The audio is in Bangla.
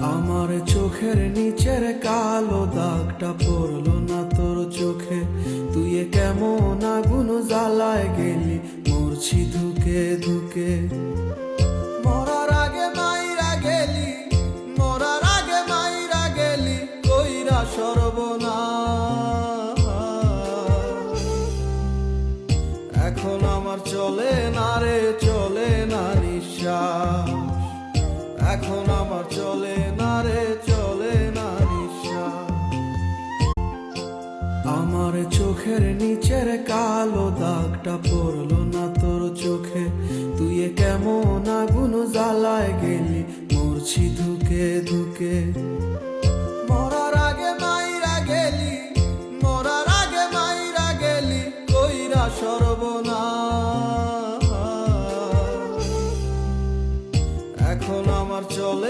আমার চোখের নিচের কালো দাগটা পড়ল না তোর চোখে। তুই কেমন আগুন জ্বালায় গেলি, মরছি ধুকে ধুকে। মরার আগে মাইরা গেলি, মরার আগে মাইরা গেলি, কইরা সর্বনাশ। এখন আমার চলে না রে, চলে না নিঃশ্বাস। এখন আমার চলে না রে, চলে না আমার চোখের নিচের কালো দাগটা পড়ল না তোর চোখে। তুই কেমন আগুন জ্বালায় গেলি, মরছি ধুকে ধুকে। মরার আগে মাইরা গেলি আগে মাইরা গেলি এখন আমার চলে